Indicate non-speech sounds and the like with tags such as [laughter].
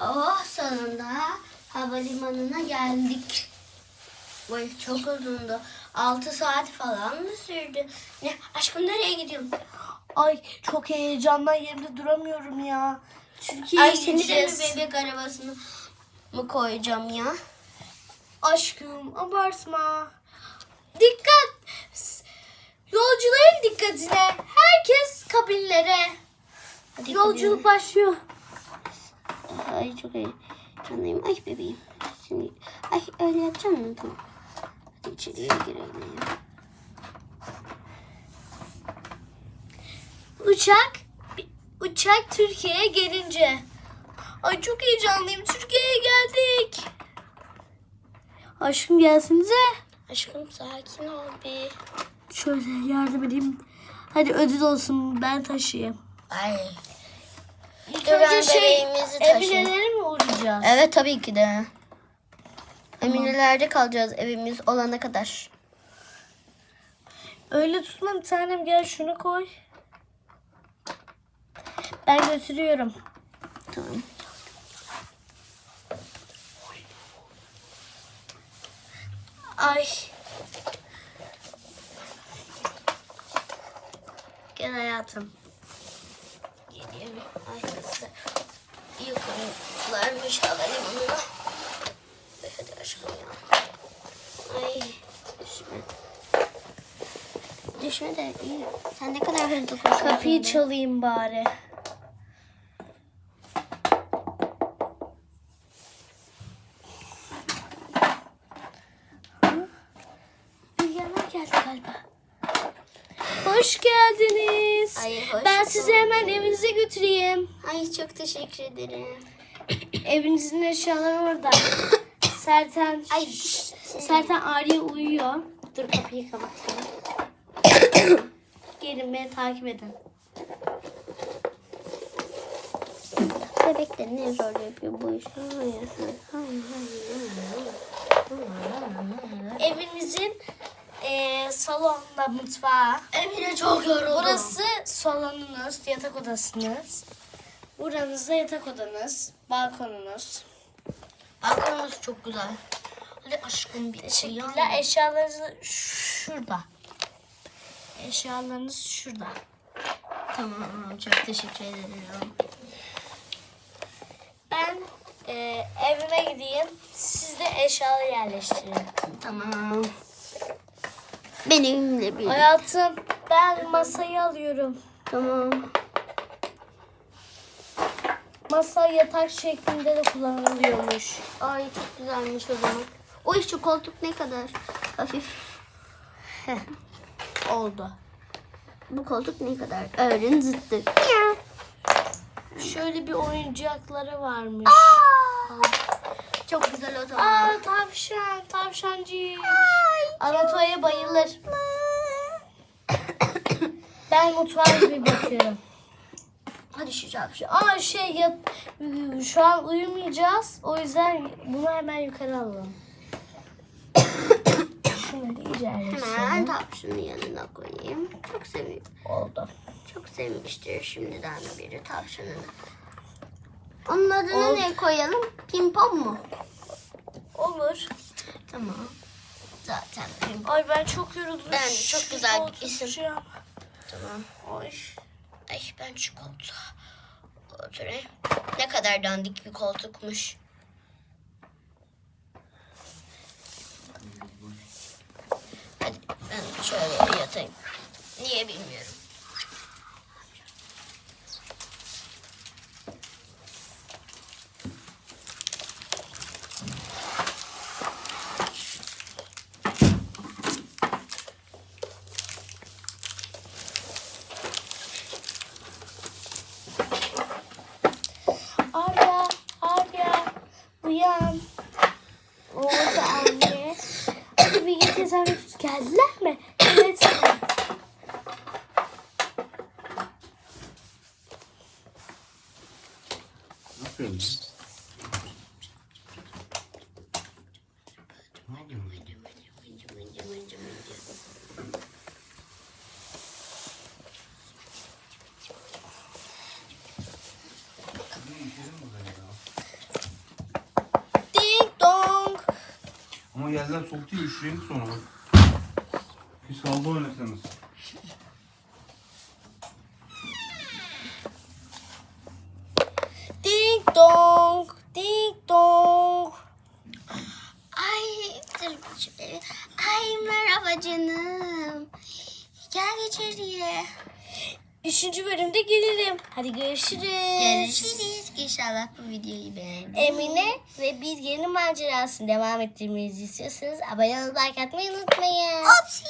Oh sonunda havalimanına geldik. Vay çok uzundu. 6 saat falan mı sürdü? Ne aşkım nereye gidiyorsun? Ay çok heyecandan yerimde duramıyorum ya. Türkiye'ye Ay seni de mi gideceğiz. bebek arabasına mı koyacağım ya? Aşkım abartma. Dikkat. S- Yolcuların dikkatine. Herkes kabinlere. Hadi Yolculuk başlıyor. Ay çok heyecanlıyım. Ay bebeğim. Şimdi, ay öyle yapacağım mı? Tamam. Hadi içeriye girelim. Uçak uçak Türkiye'ye gelince. Ay çok heyecanlıyım. Türkiye'ye geldik. Aşkım gelsinize. Aşkım sakin ol bir. Şöyle yardım edeyim. Hadi ödül olsun ben taşıyayım. Ay. İlk önce şey. Emine'lere mi uğrayacağız? Evet tabii ki de. Eminelerde kalacağız evimiz olana kadar. Öyle tutma bir tanem gel şunu koy. Ben götürüyorum. Tamam. Ay. Gel hayatım. Ay nasıl yıkılmışlarmış havalimanına. Hadi aşkım ya. Ay düşme. Düşme de iyi. Sen ne kadar hızlı koşuyorsun. Kapıyı çalayım bari. Bilgeler geldi galiba. Hoş geldiniz. Ay, hoş ben sizi bulduk. hemen evinize götüreyim. Ay çok teşekkür ederim. [coughs] Evinizin eşyaları orada. [coughs] Serten, Ay Serten Arya uyuyor. Dur kapıyı kapatayım. [coughs] Gelin beni takip edin. bebekler ne zor yapıyor bu işi. Hayır, hayır, hayır, hayır. Evinizin eee salonda mutfağı. Emine çok yoruldum. Burası salonunuz, yatak odasınız. Buranız da yatak odanız, balkonunuz. Balkonumuz çok güzel. Hadi aşkım bir şey Teşekkürler. Eşyalarınız şurada. Eşyalarınız şurada. Tamam çok teşekkür ederim. Ben eee, evime gideyim. Siz de eşyaları yerleştirin. Tamam. Benimle bir. Hayatım ben masayı alıyorum. Tamam. Masa yatak şeklinde de kullanılıyormuş. Ay çok güzelmiş o zaman. Oy şu koltuk ne kadar hafif. Heh. Oldu. Bu koltuk ne kadar öğren zıttı. Şöyle bir oyuncakları varmış. Çok güzel o zaman. Aa tavşan, tavşancık. Anatolia bayılır. [coughs] Ben mutfağa gibi bakıyorum. Hadi şu çarpışa. Aa şey yap, şu an uyumayacağız. O yüzden bunu hemen yukarı alalım. [coughs] Şunları iyice Hemen yerleştirelim. tavşanın yanına koyayım. Çok seviyor. Oldu. Çok sevmiştir şimdiden beri tavşanını. Onun adını Oldu. ne koyalım? Pimpon mu? Olur. Tamam. Zaten. Ay ben çok yoruldum. Ben de çok güzel bir isim. oturacağım. Tamam. Ay. Ay ben şu koltuğa oturayım. Ne kadar dandik bir koltukmuş. Hadi ben şöyle yatayım. Niye bilmiyorum. Geldiler mi? Evet. Ne yapıyorsun? Ama yerden soğuk değil, üşüyelim sonra bak. Bir saldı oynasanız. Ding dong. Ding dong. Ay. Ay merhaba canım. Gel içeriye. Üçüncü bölümde gelirim. Hadi görüşürüz. Görüşürüz. İnşallah bu videoyu beğendin. Emine ve bir yeni macerasını devam ettirmenizi istiyorsanız abone olup like atmayı unutmayın. Hopsi.